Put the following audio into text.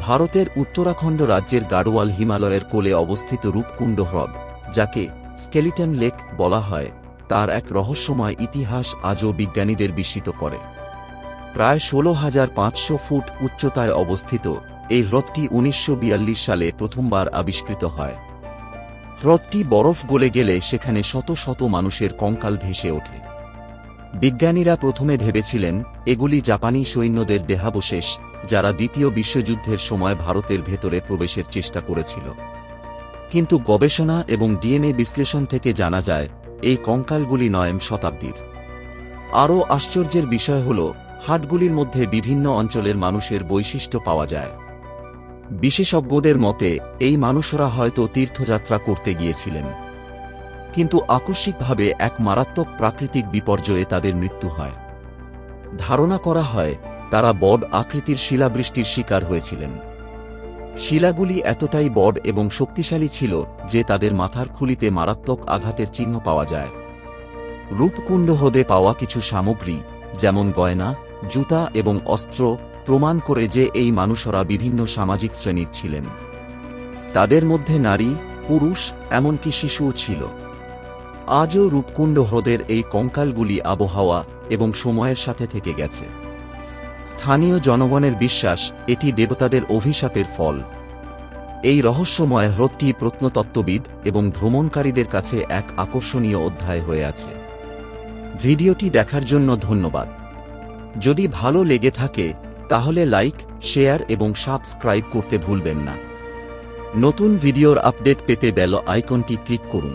ভারতের উত্তরাখণ্ড রাজ্যের গাড়োয়াল হিমালয়ের কোলে অবস্থিত রূপকুণ্ড হ্রদ, যাকে স্কেলিটন লেক বলা হয়, তার এক রহস্যময় ইতিহাস আজও বিজ্ঞানীদের বিস্মিত করে। প্রায় ষোলো হাজার পাঁচশো ফুট উচ্চতায় অবস্থিত এই হ্রদটি উনিশশো বিয়াল্লিশ সালে প্রথমবার আবিষ্কৃত হয়। হ্রদটি বরফ গলে গেলে সেখানে শত শত মানুষের কঙ্কাল ভেসে ওঠে। বিজ্ঞানীরা প্রথমে ভেবেছিলেন, এগুলি জাপানি সৈন্যদের দেহাবশেষ, যারা দ্বিতীয় বিশ্বযুদ্ধের সময় ভারতের ভেতরে প্রবেশের চেষ্টা করেছিল। কিন্তু গবেষণা এবং ডিএনএ বিশ্লেষণ থেকে জানা যায়, এই কঙ্কালগুলি নয়ম শতাব্দীর। আরও আশ্চর্যের বিষয় হল, হাটগুলির মধ্যে বিভিন্ন অঞ্চলের মানুষের বৈশিষ্ট্য পাওয়া যায়। বিশেষজ্ঞদের মতে, এই মানুষরা হয়তো তীর্থযাত্রা করতে গিয়েছিলেন। কিন্তু আকস্মিকভাবে এক মারাত্মক প্রাকৃতিক বিপর্যয়ে তাদের মৃত্যু হয়। ধারণা করা হয়, তারা বড আকৃতির শিলাবৃষ্টির শিকার হয়েছিলেন। শিলাগুলি এতটাই বড এবং শক্তিশালী ছিল যে তাদের মাথার খুলিতে মারাত্মক আঘাতের চিহ্ন পাওয়া যায়। রূপকুণ্ড হ্রদে পাওয়া কিছু সামগ্রী, যেমন গয়না, জুতা এবং অস্ত্র, প্রমাণ করে যে এই মানুষরা বিভিন্ন সামাজিক শ্রেণির ছিলেন। তাদের মধ্যে নারী, পুরুষ, এমনকি শিশুও ছিল। আজও রূপকুণ্ড হ্রদের এই কঙ্কালগুলি আবহাওয়া এবং সময়ের সাথে থেকে গেছে। স্থানীয় জনগণের বিশ্বাস, এটি দেবতাদের অভিশাপের ফল। এই রহস্যময় হ্রদটি প্রত্নতত্ত্ববিদ এবং ভ্রমণকারীদের কাছে এক আকর্ষণীয় অধ্যায় হয়ে আছে। ভিডিওটি দেখার জন্য ধন্যবাদ। যদি ভালো লেগে থাকে, তাহলে লাইক, শেয়ার এবং সাবস্ক্রাইব করতে ভুলবেন না। নতুন ভিডিওর আপডেট পেতে বেল আইকনটি ক্লিক করুন।